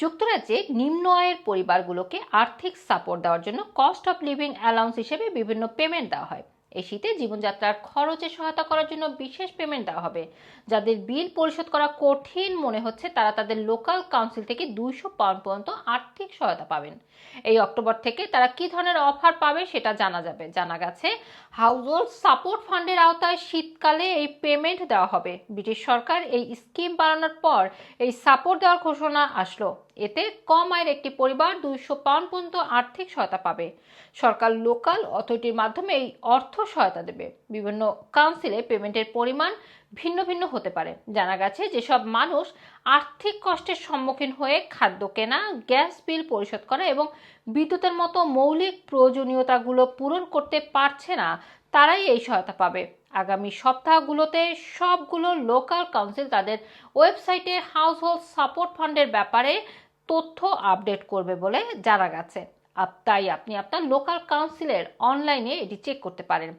যুক্তরাজ্যে নিম্ন আয়ের পরিবারগুলোকে আর্থিক সাপোর্ট দেওয়ার জন্য কস্ট অফ লিভিং অ্যালাউন্স হিসেবে বিভিন্ন পেমেন্ট দেওয়া হয়। এই শীতে জীবনযাত্রার খরচে সহায়তা করার জন্য বিশেষ পেমেন্ট দেওয়া হবে। যাদের বিল পরিশোধ করা কঠিন মনে হচ্ছে, তারা তাদের লোকাল কাউন্সিল থেকে দুইশো পাউন্ড পর্যন্ত আর্থিক সহায়তা পাবেন। এই অক্টোবর থেকে তারা কি ধরনের অফার পাবে সেটা জানা যাবে। জানা গেছে হাউসহোল্ড সাপোর্ট ফান্ডের আওতায় শীতকালে এই পেমেন্ট দেওয়া হবে। ব্রিটিশ সরকার এই স্কিম বাড়ানোর পর এই সাপোর্ট দেওয়ার ঘোষণা আসলো। এতে কম আয়ের একটি পরিবার দুইশো পাউন্ড পর্যন্ত আর্থিক সহায়তা পাবে। সরকার লোকাল অথরিটির মাধ্যমে এই অর্থ সহায়তা দেবে। বিভিন্ন কাউন্সিলে পেমেন্টের পরিমাণ ভিন্ন ভিন্ন হতে পারে। জানা গেছে যেসব মানুষ আর্থিক কষ্টের সম্মুখীন হয়ে খাদ্য কেনা, গ্যাস বিল পরিশোধ করা এবং বিদ্যুতের মতো মৌলিক প্রয়োজনীয়তাগুলো পূরণ করতে পারছে না, তারাই এই সহায়তা পাবে। আগামী সপ্তাহগুলোতে সবগুলো লোকাল কাউন্সিল তাদের ওয়েবসাইটে হাউসহোল্ড সাপোর্ট ফান্ডের ব্যাপারে তথ্য আপডেট করবে বলে জানা গেছে। তাই আপনি আপনার লোকাল কাউন্সিলের অনলাইনে এটি চেক করতে পারেন।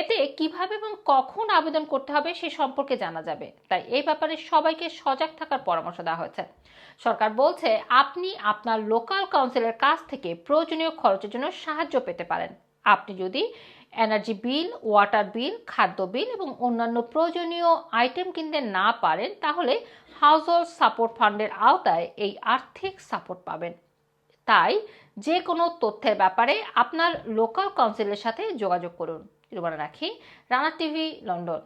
এতে কীভাবে এবং কখন আবেদন করতে হবে সে সম্পর্কে জানা যাবে। তাই এই ব্যাপারে সবাইকে সজাগ থাকার পরামর্শ দেওয়া হয়েছে। সরকার বলছে, আপনি আপনার লোকাল কাউন্সিলের কাছ থেকে প্রয়োজনীয় খরচের জন্য সাহায্য পেতে পারেন। আপনি যদি এনার্জি বিল ওয়াটার বিল খাদ্য বিল এবং অন্যান্য প্রয়োজনীয় আইটেম কিনতে না পারেন, তাহলে হাউসহোল্ড সাপোর্ট ফান্ডের আওতায় এই আর্থিক সাপোর্ট পাবেন। তাই যে কোনো তথ্যের ব্যাপারে আপনার লোকাল কাউন্সিলের সাথে যোগাযোগ করুন। রাখি, রানা টিভি, লন্ডন।